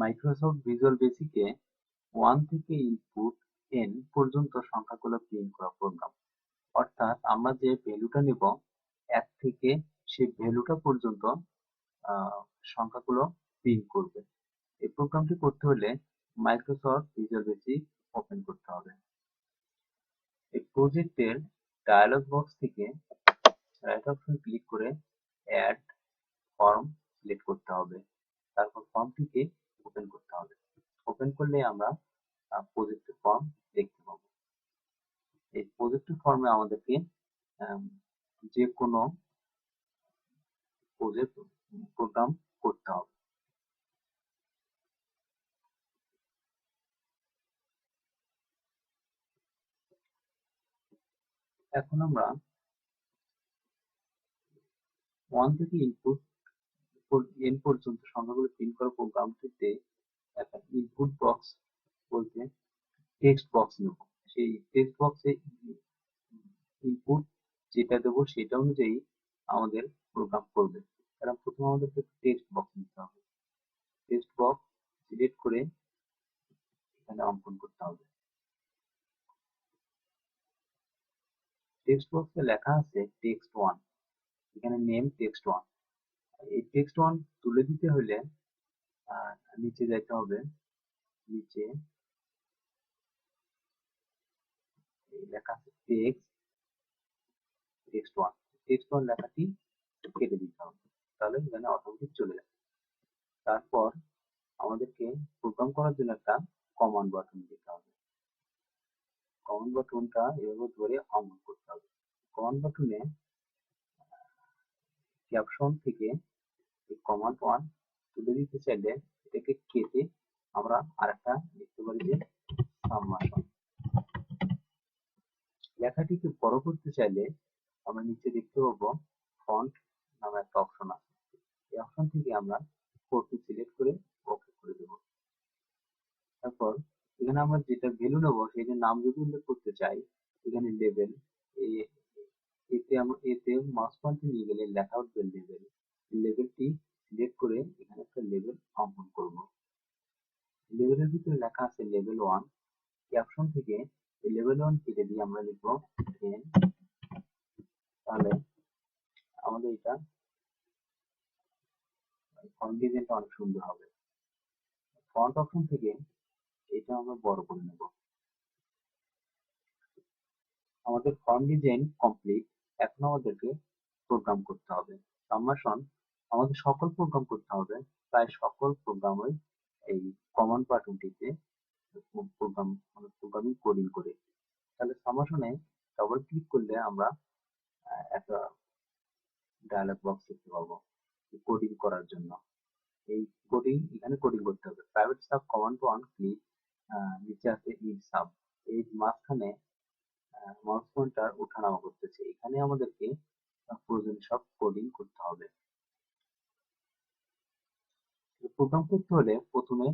Microsoft visual বেসিকে one থেকে input N পর্যন্ত সংখ্যাগুলো প্রিন্ট করা প্রোগ্রাম অর্থাৎ আমরা যে ভ্যালুটা নিব, এক থেকে সেই ভ্যালুটা পর্যন্ত সংখ্যাগুলো প্রিন্ট করবে। এই প্রোগ্রামটি করতে হলে মাইক্রোসফট ভিজুয়াল বেসিক ওপেন করতে হবে। এই প্রজেক্টের ডায়ালগ বক্স থেকে রাইট অপশন ক্লিক করে অ্যাড ফর্ম সিলেক্ট করতে হবে। তারপর ফর্মটিকে ওপেন করতে হবে। ওপেন করলে আমরা প্রজেক্ট ফর্ম দেখতে পাবো। এই প্রজেক্টের ফর্মে আমাদেরকে আম, যে কোনো প্রজেক্ট প্রোগ্রাম করতে হবে। এখন আমরা ওয়ান থেকে ইনপুট এন পর্যন্ত সংখ্যাগুলো প্রিন্ট করা প্রোগ্রামটিতে একটা ইনপুট বক্স বলতে টেক্সট বক্স নেব। সেই টেক্সট বক্সে ইনপুট যেটা দেবো সেটা অনুযায়ী আমাদের প্রোগ্রাম করবে। কারণ প্রথমে আমাদেরকে টেক্সট বক্স নিতে হবে। টেক্সট বক্স সিলেক্ট করে এখানে অঙ্কন করতে হবে। টেক্সট বক্সে লেখা আছে টেক্সট ওয়ান এখানে নেম টেক্সট ওয়ান এই টেক্সট ওয়ান তুলে দিতে হলে নিচে যেতে হবে। নিচে লেখা text text one text one লেখাটি কেটে দিতে হবে। তাহলে এখানে অটোমেটিক চলে যাবে। তারপর আমাদেরকে প্রোগ্রাম করার জন্য একটা কমান্ড বাটন দিতে হবে। কমান্ড বাটনটা এভাবে ধরে অঙ্কন করতে হবে। কমান্ড বাটনে ক্যাপশন থেকে এই কমান্ড ওয়ান তুলে দিতে চাইলে এটাকে কেটে আমরা আরেকটা লিখতে পারি যে সাবমাশন লেখাটিকে বড় করতে চাইলে আমরা নিচে দেখতে পাবো ফন্ট নামে একটা অপশন আছে। এই অপশন থেকে আমরা ফোরটি সিলেক্ট করে ওকে করে দেব। তারপর এখানে আমরা যেটা ভ্যালু নেব সেটার নাম যদি উল্লেখ করতে চাই, এখানে লেভেল এতে আমরা, এতে মাউস পয়েন্টে নিয়ে গেলে লেখা উঠবে লেভেল লেভেলটি সিলেক্ট করে এখানে একটা লেভেল অঙ্কন করব। লেভেলের ভিতরে লেখা আছে লেভেল ওয়ান ক্যাপশন থেকে লেভেল ওয়ান কেটে দিয়ে আমরা লিখব তাহলে আমাদের এটা ফন্ট ডিজাইনটা অনেক সুন্দর হবে। ফন্ট অপশন থেকে এটা আমরা বড় করে নেব। আমাদের ফর্ম ডিজাইন কমপ্লিট এখন আমাদেরকে প্রোগ্রাম করতে হবে। সাবমাশন আমাদের সকল প্রোগ্রাম করতে হবে। প্রায় সকল প্রোগ্রামই এই কমন বাটনটিতে প্রোগ্রাম প্রোগ্রামিং কোডিং করে। তাহলে সাবমাশনে ডবল ক্লিক করলে আমরা একটা ডায়ালগ বক্স দেখতে পাবো কোডিং করার জন্য। এই কোডিং এখানে কোডিং করতে হবে। Private sub command one click নিচে আছে ইড সাব এই মাঝখানে মাউস পয়েন্টার ওঠানামা করতেছে। এখানে আমাদেরকে প্রয়োজন সব কোডিং করতে হবে। প্রোগ্রাম করতে হলে প্রথমে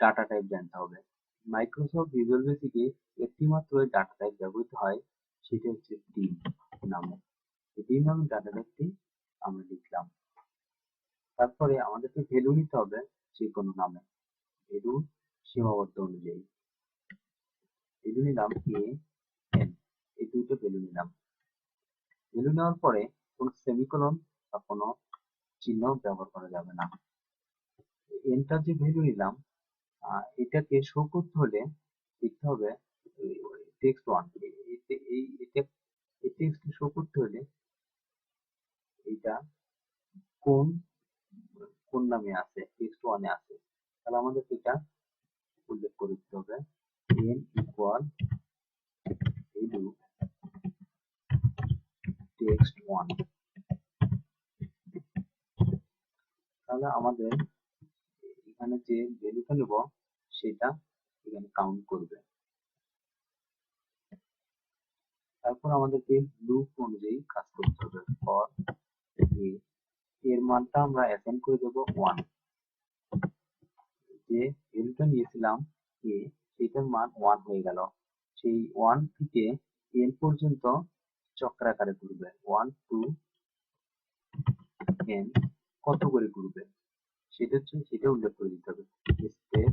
ডাটা টাইপ জানতে হবে। মাইক্রোসফট ভিজুয়াল বেসিকে একটি মাত্র ডাটা টাইপ ব্যবহৃত হয়, সেটা হচ্ছে ডিম নামে এই ডিম নামে ডাটা টাইপটি আমরা লিখলাম। তারপরে আমাদেরকে ভ্যালু নিতে হবে যে কোনো নামে। ভ্যালু সীমাবদ্ধ অনুযায়ী। ভ্যালু নিলাম এ এন এই দুটো ভ্যালু নিলাম। ভ্যালু নেওয়ার পরে কোনো সেমিকোলন বা কোনো চিহ্ন ব্যবহার করা যাবে না। এনটার যে ভ্যালু নিলাম এটাকে শো করতে হলে লিখতে হবে টেক্সট ওয়ান এই টেক্সট শো করতে হলে এইটা কোন কোন নামে আছে টেক্সট ওয়ানে আছে। তাহলে আমাদের এটা উল্লেখ করে দিতে হবে N equal value text one তাহলে আমাদের এখানে যে ভ্যালুটা নেব, সেটা এখানে কাউন্ট করবে। তারপর আমাদেরকে লুপ অনুযায়ী কাজ করতে হবে। ফর এ এর মানটা আমরা অ্যাসাইন করে দেব ওয়ান যে ভ্যালুটা নিয়েছিলাম এ সেটার মান ওয়ান হয়ে গেল। সেই ওয়ান থেকে এন পর্যন্ত চক্রাকারে ঘুরবে। ওয়ান টু এন কত করে ঘুরবে? সেটা হচ্ছে সেটা উল্লেখ করে দিতে হবে। স্টেপ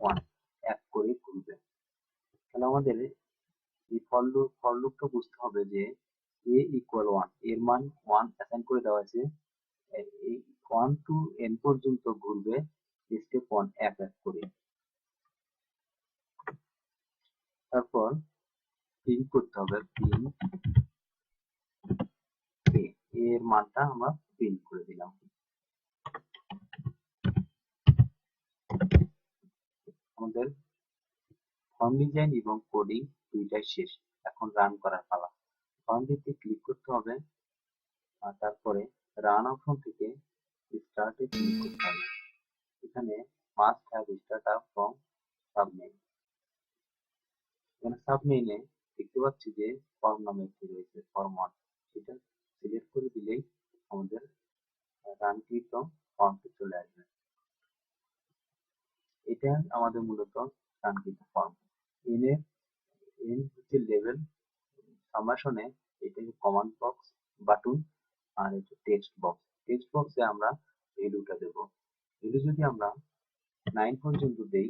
ওয়ান এক করে ঘুরবে তাহলে আমাদের এই ফর লুপ ফর লুপটা বুঝতে হবে যে এ ইকুয়াল ওয়ানের মান ওয়ান অ্যাসাইন করে দেওয়া আছে। এই ওয়ান টু এন পর্যন্ত ঘুরবে স্টেপ ওয়ান এক এক করে। তারপর প্রিন্ট করতে হবে প্রিন্ট এর মানটা আমরা প্রিন্ট করে দিলাম। আমাদের ফর্ম ডিজাইন এবং কোডিং দুইটাই শেষ। এখন রান করার পালা। ফর্ম দিতে ক্লিক করতে হবে, আর তারপরে রান অপশন থেকে স্টার্টে ক্লিক করতে হবে। এখানে must have start up from sub main এখানে সাবমেইনে দেখতে পাচ্ছি যে ফর্ম নামে একটি রয়েছে ফর্ম ওয়ান এটা আমাদের মূলত রানকৃত ফর্ম এন এর এন হচ্ছে লেভেল সামাশনে এটা কমান্ড বক্স বাটন আর এটা টেক্সট বক্স টেক্সট বক্সে আমরা ভ্যালুটা দেব। ভ্যালু যদি আমরা নাইন পর্যন্ত দেই,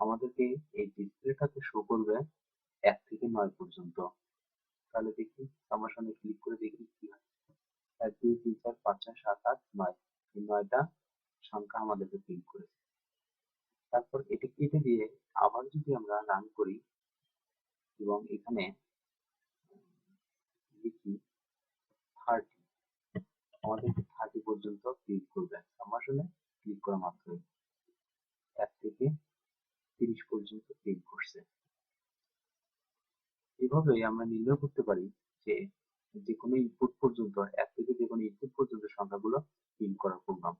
আমাদেরকে এই ডিসপ্লেটাতে শো করবে এক থেকে নয় পর্যন্ত। তাহলে দেখি সামাশনে ক্লিক করে দেখি কি হয়। এক, দুই, তিন, চার, পাঁচ, ছয়, সাত, আট, নয়। এই নয়টা সংখ্যা আমাদেরকে প্রিন্ট করেছে। তারপর এটা কেটে দিয়ে আবার যদি আমরা রান করি এবং এখানে লিখি থার্টি আমাদেরকে থার্টি পর্যন্ত ক্লিক করবে। সামাশনে ক্লিক করা মাত্রই এক থেকে তিরিশ পর্যন্ত প্রিন্ট করছে। এভাবে আমরা নির্ণয় করতে পারি যে যে কোনো ইনপুট পর্যন্ত, এক থেকে যে কোনো ইনপুট পর্যন্ত সংখ্যাগুলো প্রিন্ট করা প্রোগ্রাম